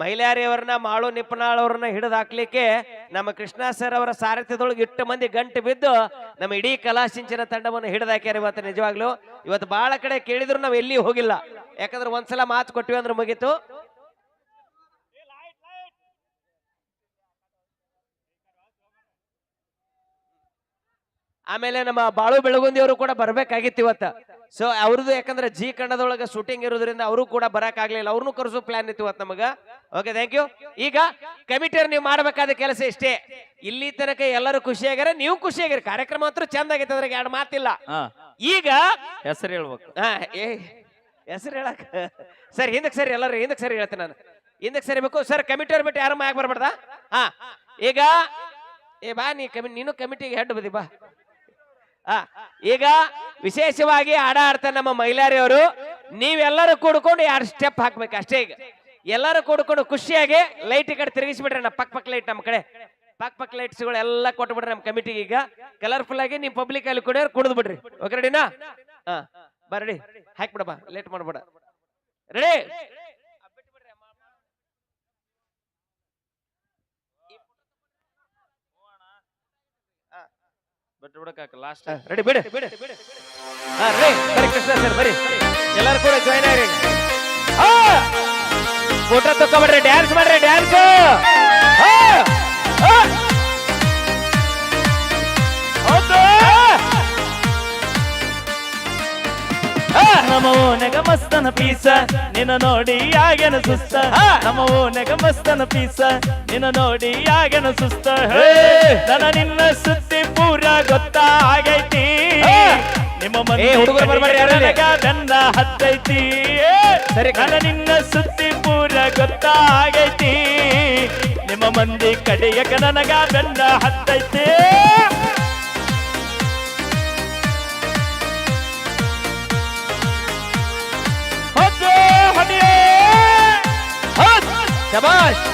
ಮಹಿಳೆಯರಿಯವರನ್ನ, ಮಾಳು ನಿಪ್ಪನಾಳವ್ರನ್ನ ಹಿಡಿದು ಹಾಕ್ಲಿಕ್ಕೆ ನಮ್ಮ ಕೃಷ್ಣ ಸರ್ ಅವರ ಸಾರಥ್ಯದೊಳಗೆ ಇಟ್ಟು ಮಂದಿ ಗಂಟು ಬಿದ್ದು ನಮ್ಮ ಇಡೀ ಕಲಾ ಸಿಂಚನ ತಂಡವನ್ನು ಹಿಡಿದಾಕ್ಯಾರ ಇವತ್ತು ನಿಜವಾಗ್ಲು. ಇವತ್ತು ಬಹಳ ಕಡೆ ಕೇಳಿದ್ರು ನಾವು ಎಲ್ಲಿ ಹೋಗಿಲ್ಲ. ಯಾಕಂದ್ರೆ ಒಂದ್ಸಲ ಮಾತು ಕೊಟ್ಟಿವಿ ಅಂದ್ರೆ ಮುಗೀತು. ಆಮೇಲೆ ನಮ್ಮ ಬಾಳು ಬೆಳಗುಂದಿಯವರು ಕೂಡ ಬರ್ಬೇಕಾಗಿತ್ತು ಇವತ್ತ. ಸೊ ಅವ್ರದ್ದು ಯಾಕಂದ್ರೆ ಜಿ ಕನ್ನಡದೊಳಗೆ ಶೂಟಿಂಗ್ ಇರೋದ್ರಿಂದ ಅವರು ಕೂಡ ಬರಕ್ ಆಗ್ಲಿಲ್ಲ ಅವ್ರನ್ನೂ ಕರೆಸೋ ಪ್ಲಾನ್ ಇತ್ತು ಇವತ್ತು ನಮಗ. ಓಕೆ ಥ್ಯಾಂಕ್ ಯು ಈಗ ಕಮಿಟಿಯರ್ ನೀವು ಮಾಡಬೇಕಾದ ಕೆಲಸ ಇಷ್ಟೇ. ಇಲ್ಲಿ ತನಕ ಎಲ್ಲರೂ ಖುಷಿಯಾಗ್ಯಾರ ನೀವು ಖುಷಿಯಾಗಿರಿ ಕಾರ್ಯಕ್ರಮ ಅಂತೂ ಚಂದ ಆಗೈತೆ ಅದ್ರಾಗ ಎರಡು ಮಾತಿಲ್ಲ. ಈಗ ಹೆಸರು ಹೇಳ್ಬೇಕು. ಹಾ ಏ ಹೆಸರು ಹೇಳಕ್. ಸರ್ ಹಿಂದಕ್ಕೆ ಸರಿ ಎಲ್ಲರೂ ಹಿಂದಕ್ಕೆ ಸರಿ ಹೇಳ್ತೇನೆ ನಾನು. ಹಿಂದಕ್ಕೆ ಸರಿಬೇಕು ಸರ್ ಕಮಿಟಿಯವ್ರ ಬಿಟ್ಟು ಯಾರು ಯಾಕೆ ಬರ್ಬಾರ್ದ? ಹಾ. ಈಗ ಏ ಬಾ ನೀ ಕಮಿ ನೀನು ಕಮಿಟಿಗೆ ಹೆಡ್ ಬದಿ ಬಾ. ಹಾ. ಈಗ ವಿಶೇಷವಾಗಿ ಆಡ ಆಡ್ತಾರೆ ನಮ್ಮ ಮೈಲಾರಿಯವರು ನೀವೆಲ್ಲರೂ ಕೂಡ್ಕೊಂಡು ಎರಡು ಸ್ಟೆಪ್ ಹಾಕ್ಬೇಕು ಅಷ್ಟೇ ಈಗ. ಎಲ್ಲರೂ ಕೂಡ್ಕೊಂಡು ಖುಷಿಯಾಗಿ ಲೈಟ್ ಈ ಕಡೆ ತಿರುಗಿಸ್ಬಿಡ್ರಿ ನಮ್ಮ ಪಕ್ ಪಕ್ ಲೈಟ್ ನಮ್ಮ ಕಡೆ. ಪಕ್ ಪಕ್ ಲೈಟ್ಸ್ಗಳು ಎಲ್ಲ ಕೊಟ್ಬಿಡ್ರಿ ನಮ್ಮ ಕಮಿಟಿಗೆ ಈಗ ಕಲರ್ಫುಲ್ ಆಗಿ ನೀವು ಪಬ್ಲಿಕ್ ಅಲ್ಲಿ ಕುಡಿಯೋರು ಕುಡಿದು ಬಿಡ್ರಿ. ಓಕೆ ರೆಡಿನಾ ಹಾ ಬರ್ರಿ ಹಾಕ್ಬಿಡಪ್ಪ ಲೇಟ್ ಮಾಡ್ಬೇಡ. ರೆಡಿ ಬಿಟ್ಟು ಬಿಡಕ್ಕಾಕ ಲಾಸ್ಟ್ ರೆಡಿ ಬಿಡಿ. ಹಾ ರೆಡಿ ಕೃಷ್ಣ ಸರ್ ಬರಿ ಎಲ್ಲರೂ ಕೂಡ ಜಾಯ್ನ್ ಆಗ್ರಿ. ಫೋಟೋ ತಕೊಂಡ್ರಿ ಡ್ಯಾನ್ಸ್ ಮಾಡ್ರಿ ಡ್ಯಾನ್ಸ್ ಓನೆಗ ಮಸ್ತನ ಪೀಸ ನಿನ್ನ ನೋಡಿ ಆಗೇನ ಸುಸ್ತ. ನಮವು ನೆಗಮಸ್ತನ ಮಸ್ತನ ಪೀಸ ನಿನ್ನ ನೋಡಿ ಆಗೇನ ಸುಸ್ತ. ನನ್ನ ನಿನ್ನ ಸುದ್ದಿ ಪೂರ ಗೊತ್ತಾಗೈತಿ. ನಿಮ್ಮ ಏ, ಹುಡುಗರು ಯಾರಲ್ಲಿ? ಬೆನ್ನ ಹತ್ತೈತಿ. ಸರಿ, ನನ್ನ ನಿನ್ನ ಸುದ್ದಿ ಪೂರ ಗೊತ್ತಾಗೈತಿ. ನಿಮ್ಮ ಮಂದಿ ಕಡೆಯ ನನಗ ಬೆನ್ನ ಹತ್ತೈತಿ. ಹೊದ್ದು ಹೊಡೆಯೇ ಶಬಾಷ್.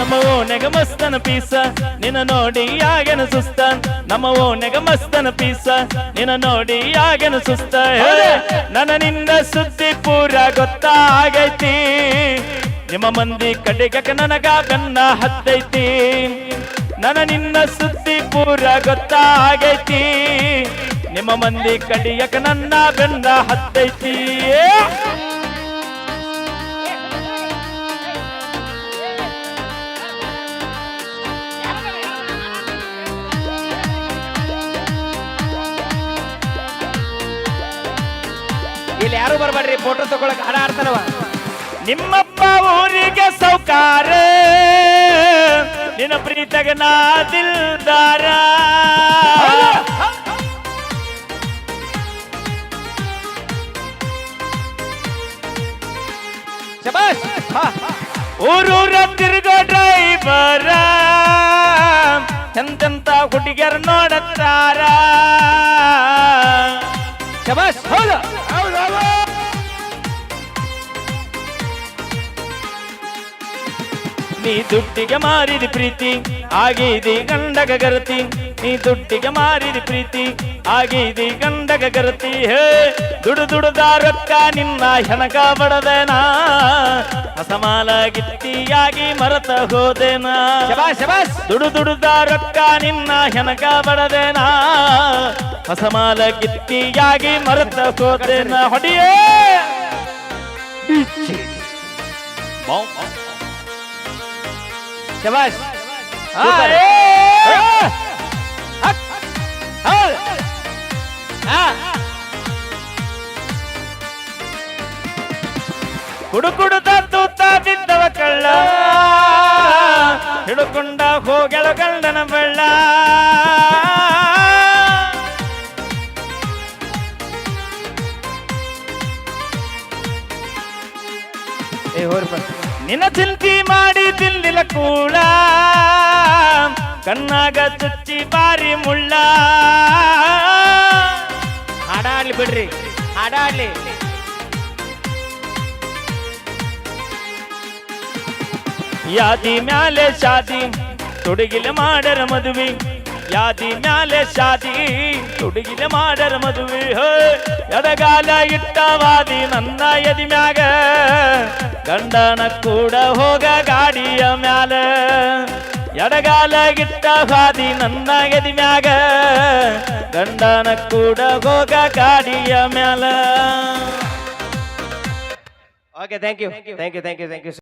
ನಮ್ಮ ಓನೆಗ ಮಸ್ತನ ಪೀಸ ನಿನ್ನ ನೋಡಿ ಆಗನ ಸುಸ್ತ? ನಮ್ಮ ಓನೆಗ ಮಸ್ತನ ಪೀಸ ನಿನ್ನ ನೋಡಿ ಆಗನ ಸುಸ್ತ? ನನ್ನ ನಿನ್ನ ಸುದ್ದಿ ಪೂರ ಗೊತ್ತಾಗೈತಿ. ನಿಮ್ಮ ಮಂದಿ ಕಡೆಗಕ ನನಗ ಬೆನ್ನ ಹತ್ತೈತಿ. ನನ್ನ ನಿನ್ನ ಸುದ್ದಿ ಪೂರ ಗೊತ್ತಾಗೈತಿ. ನಿಮ್ಮ ಮಂದಿ ಕಡಿಯಕ ನನ್ನ ಬೆನ್ನ ಹತ್ತೈತಿ. ಇಲ್ಲಿ ಯಾರು ಬರಬೇಡ್ರಿ? ಫೋಟೋ ತಗೊಳಕ್ ಹಾಡ ಆಡ್ತಾನವ. ನಿಮ್ಮಪ್ಪ ಊರಿಗೆ ಸೌಕಾರ. ನಿನ್ನ ಪ್ರೀತಗ ನಾ ದಿಲ್ದಾರ. ಶಬಾಷ್! ಊರೂರ ತಿರುಗೋ ಡ್ರೈವರ. ಎಂತೆಂತ ಹುಡುಗಿಯರು ನೋಡತ್ತಾರ. ಶಬಾಷ್ ಹೌದು ನೀ ದುಡ್ಡಿಗೆ ಮಾರಿದ ಪ್ರೀತಿ ಆಗಿದಿ ಗಂಡಗ ಗರತಿ ನೀ ದುಡ್ಡಿಗೆ ಮಾರಿದಿ ಪ್ರೀತಿ ಆಗಿದಿ ಗಂಡಗ ಗರತಿ ಹೇ ದುಡು ದುಡುದ ರೊಕ್ಕ ನಿನ್ನ ಹೆಣಕ ಬಡದೇನಾ? ಅಸಮಾಲ ಗಿತ್ತಿಯಾಗಿ ಮರತ ಹೋದೆನಾ? ದುಡು ದುಡುದ ರೊಕ್ಕ ನಿನ್ನ ಹೆಣಕ ಬಡದೇನಾ? ಅಸಮಾಲ ಗಿತ್ತಿಯಾಗಿ ಮರತ ಹೋದೆನ? ಹೊಡಿಯೇ! ಶಬಾಷ್! ಹಿಡುಕೊಂಡ ಹೋಗಲು ಗಂಡನ ಬೆಳ್ಳ. ನಿನ್ನ ಚಿಂತಿ ಮಾಡಿ ತಿಂದಿಲ್ಲ ಕೂಡ ಕಣ್ಣಾಗ ಚುಚ್ಚಿ ಬಾರಿ ಮುಳ್ಳ. ಹಾಡಾಡ್ಲಿ ಬಿಡ್ರಿ. ಹಾಡಾಡ್ಲಿ. ಯಾದಿ ಮ್ಯಾಲೆ ಶಾದಿ, ತೊಡಗಿಲ ಮಾಡರ ಮದುವೆ. ಯಾದಿ ಮ್ಯಾಲೆ ಶಾದಿ, ತೊಡಗಿಲ ಮಾಡರ ಮದುವೆ. ಎಡಗಾಲ ಇಟ್ಟವಾದಿ ನನ್ನ ಎದಿ ಮ್ಯಾಗ. ಗಂಡನ ಕೂಡ ಹೋಗ ಗಾಡಿಯ ಮ್ಯಾಲ. ಎಡಗಾಲ ಗಿಟ್ಟ ನನ್ನ ಎದಿ ಮ್ಯಾಗ. ಗಂಡನ ಕೂಡ ಹೋಗ ಗಾಡಿಯ ಮ್ಯಾಲ. Okay thank you thank you thank you thank you